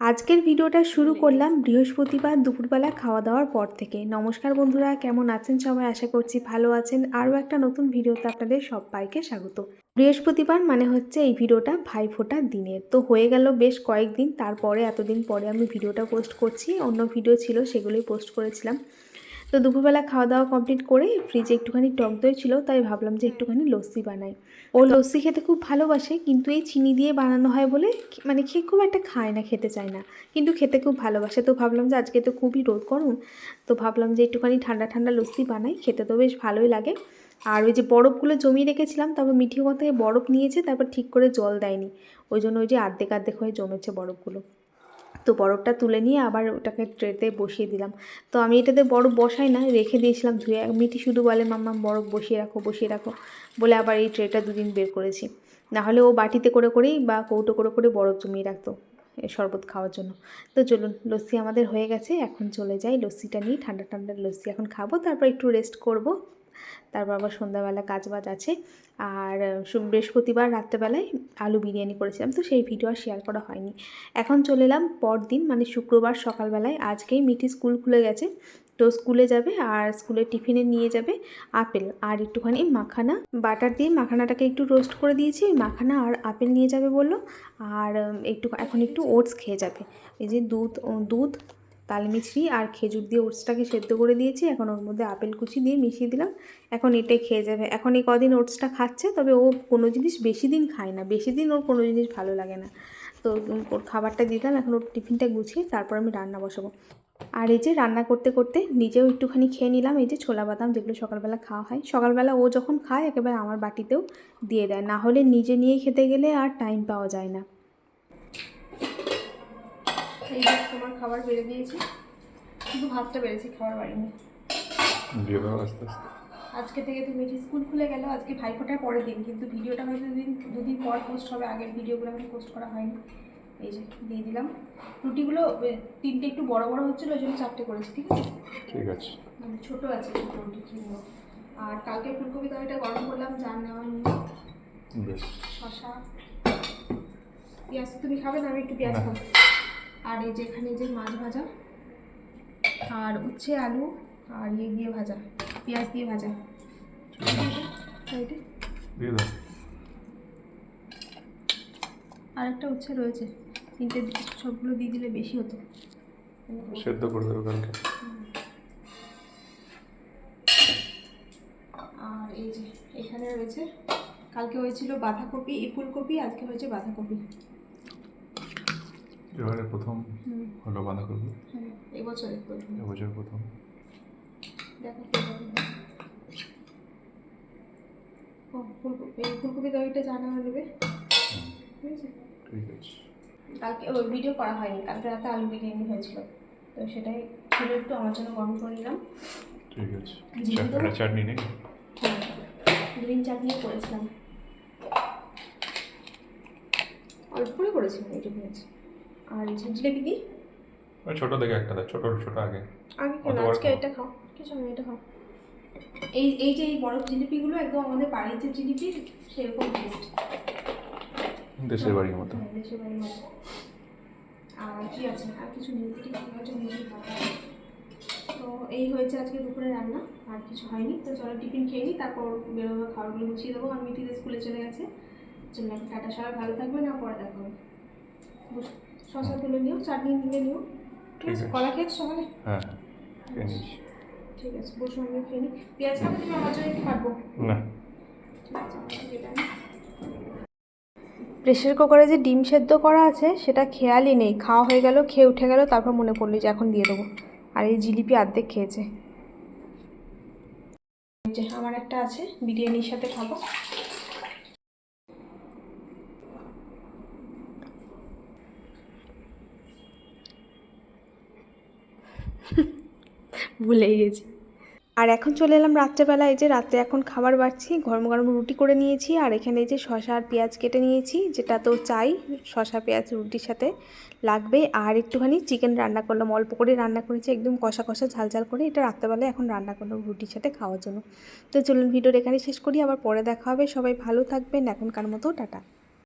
আজকের ভিডিওটা শুরু করলাম বৃহস্পতিবার দুপুরবেলা খাওয়া দাওয়ার পর থেকে। নমস্কার বন্ধুরা কেমন আছেন সবাই? আশা করছি ভালো আছেন। আরও একটা নতুন ভিডিওতে আপনাদের সবাইকে স্বাগত। বৃহস্পতিবার মানে হচ্ছে এই ভিডিওটা ভাইফোঁটার দিনের। তো হয়ে গেল বেশ কয়েকদিন তারপরে এতদিন পরে আমি ভিডিওটা পোস্ট করছি। অন্য ভিডিও ছিল সেগুলোই পোস্ট করেছিলাম। তো দুপুরবেলা খাওয়া দাওয়া কমপ্লিট করে ফ্রিজে একটুখানি টক দই ছিল, তাই ভাবলাম যে একটুখানি লস্যি বানাই। ও লস্যি খেতে খুব ভালোবাসে, কিন্তু এই চিনি দিয়ে বানানো হয় বলে মানে খেয়ে খুব একটা খায় না, খেতে চায় না, কিন্তু খেতে খুব ভালোবাসে। তো ভাবলাম যে আজকে তো খুবই রোদ গরম, তো ভাবলাম যে একটুখানি ঠান্ডা ঠান্ডা লস্যি বানাই, খেতে তো বেশ ভালোই লাগে। আর ওই যে বরফগুলো জমিয়ে রেখেছিলাম তারপর মিঠি ওখান থেকে বরফ নিয়েছে, তারপর ঠিক করে জল দেয়নি, ওই জন্য ওই যে আর্ধেক আর্ধেক হয়ে জমেছে বরফগুলো। তো বরফটা তুলে নিয়ে আবার ওটাকে ট্রেতে বসিয়ে দিলাম। তো আমি এটাতে বরফ বসাই না, রেখে দিয়েছিলাম ধুয়ে। মিঠি শুধু বলে, মাম্মা, বরফ বসিয়ে রাখো বসিয়ে রাখো। বলে আবার এই ট্রেটা দুদিন বের করেছি। নাহলে ও বাটিতে করে করেই বা কৌটো করে করে বরফ জমিয়ে রাখতো শরবত খাওয়ার জন্য। তো চলুন, লস্যি আমাদের হয়ে গেছে। এখন চলে যাই লস্যিটা নিয়ে। ঠান্ডা ঠান্ডা লস্যি এখন খাব, তারপর একটু রেস্ট করব। তারপর আবার সন্ধ্যাবেলা কাজ বাজ আছে। আর বৃহস্পতিবার রাত্রেবেলায় আলু বিরিয়ানি করেছিলাম। তো সেই ভিডিও আর শেয়ার করা হয়নি। এখন চলে এলাম পরদিন মানে শুক্রবার সকালবেলায়। আজকেই মিঠি স্কুল খুলে গেছে। তো স্কুলে যাবে আর স্কুলে টিফিনে নিয়ে যাবে আপেল। আর একটুখানি মাখানা, বাটার দিয়ে মাখানাটাকে একটু রোস্ট করে দিয়েছি। মাখানা আর আপেল নিয়ে যাবে বলল। আর একটু, এখন একটু ওটস খেয়ে যাবে। এই যে দুধ দুধ তালমিছরি আর খেজুর দিয়ে ওটসটাকে সেদ্ধ করে দিয়েছি। এখন ওর মধ্যে আপেল কুচি দিয়ে মিশিয়ে দিলাম। এখন এটাই খেয়ে যাবে। এখন এই কদিন ওটসটা খাচ্ছে, তবে ও কোনো জিনিস বেশি দিন খায় না। বেশি দিন ওর কোনো জিনিস ভালো লাগে না। তো ওর খাবারটা দিয়ে দিলাম, এখন ওর টিফিনটা গুছিয়ে তারপর আমি রান্না বসাবো। আর এই যে রান্না করতে করতে নিজেও একটুখানি খেয়ে নিলাম, এই যে ছোলা বাদাম যেগুলো সকালবেলা খাওয়া হয়। সকালবেলা ও যখন খায়, একেবারে আমার বাটিতেও দিয়ে দেয়। না হলে নিজে নিয়ে খেতে গেলে আর টাইম পাওয়া যায় না। এই যে তোমার খাবার বেড়ে দিয়েছি। শুধু ভাতটা বেড়েছি খাবার বাড়িনি। দিয়ে দাও আস্তে আস্তে। আজকে থেকে তো মিঠি স্কুল খুলে গেল আজকে ভাইফোঁটার পরের দিন কিন্তু ভিডিওটা হয়তো দুদিন দুদিন পর পোস্ট হবে আগের ভিডিওগুলো আমি পোস্ট করা হয়নি। এই যে দিয়ে দিলাম। রুটিগুলো তিনটে একটু বড় বড় হচ্ছিল ওই জন্য চারটে করেছি ঠিক আছে? ঠিক আছে। মানে ছোটো আছে ছোটো রুটি কিনবো। আর কালকে ফুলকপি তরকারিটা গরম করলাম যার নেওয়া নিয়ে শশা পেঁয়াজ তুমি খাবে না? আমি একটু পেঁয়াজ না। খাব। আর এই যে এখানে যে মাছ ভাজা আর উচ্ছে আলু আর ইয়ে দিয়ে ভাজা পেঁয়াজ দিয়ে ভাজা। আর একটা উচ্ছে রয়েছে তিনটে সবগুলো দিয়ে দিলে বেশি হতো। সেদ্ধ করে দেবো কালকে। আর এই যে এখানে রয়েছে কালকে হয়েছিল বাঁধাকপি ফুলকপি আজকে হয়েছে বাঁধাকপি। এবারে প্রথম হলো বাঁধাকপি। প্রথম এবছর প্রথম। ফুলকপি। তরকারিটা জানা হয়ে নেবে ঠিক আছে। কালকে ওই ভিডিও করা হয়নি। কালকে রাতে আলু বিরিয়ানি হয়েছিল। তো সেটাই ছিল একটু আমার জন্য গরম করে নিলাম। ঠিক আছে। চাটনি নেই? গ্রিন চাটনিও করেছিলাম। অল্প করে করেছিলাম এইটুকু আছে আর জিলেপি দিই ওই ছোটো থেকে একটা দেয় ছোট ছোটো আগে। আগে কেন? আজকে এটা খাও। কিছু না এটা খাও। এই এই যে এই বরফ জিলিপিগুলো একদম আমাদের বাড়ির যে জিলিপি সেরকম টেস্ট দেশের বাড়ির মতো। হ্যাঁ, দেশের বাড়ির মতো। আর কি আছে? আর কিছু নেই তো এই হয়েছে আজকে দুপুরে রান্না আর কিছু হয়নি। তো চলো টিফিন খেয়ে নিই তারপর বেরোবো খাবারগুলো গুছিয়ে দেবো। আমি মিঠিতে স্কুলে চলে গেছে। চলো টাটা সবাই ভালো থাকবে না পরে দেখা হবে। শশা তুলে নিও চাটনি নিয়ে নিও। ঠিক আছে। কলা খেয়েছো সকালে হ্যাঁ ঠিক আছে বসো আমি খেয়ে নিই। পেঁয়াজ খাবে তুমি আমার জন্য একটু কাটবো না। ঠিক আছে। প্রেশার কুকারে যে ডিম সেদ্ধ করা আছে সেটা খেয়ালই নেই। খাওয়া হয়ে গেল খেয়ে উঠে গেল তারপর মনে পড়ল যে এখন দিয়ে দেবো। আর এই জিলিপি অর্ধেক খেয়েছে। আমার একটা আছে বিরিয়ানির সাথে খাব। ভুলেই গেছি। আর এখন চলে এলাম রাত্রেবেলা, এই যে রাত্রে এখন খাবার বাড়ছি, গরম গরম রুটি করে নিয়েছি, আর এখানে এই যে শশা আর পেঁয়াজ কেটে নিয়েছি, যেটা তো চাই শশা পেঁয়াজ, রুটির সাথে লাগবে। আর একটুখানি চিকেন রান্না করলাম, অল্প করে রান্না করেছি, একদম কষা কষা ঝাল ঝাল করে, এটা রাত্রেবেলায় এখন রান্না করলাম রুটির সাথে খাওয়ার জন্য। তো চলুন ভিডিওর এখানে শেষ করি, আবার পরে দেখা হবে। সবাই ভালো থাকবেন, এখনকার মতো, টাটা।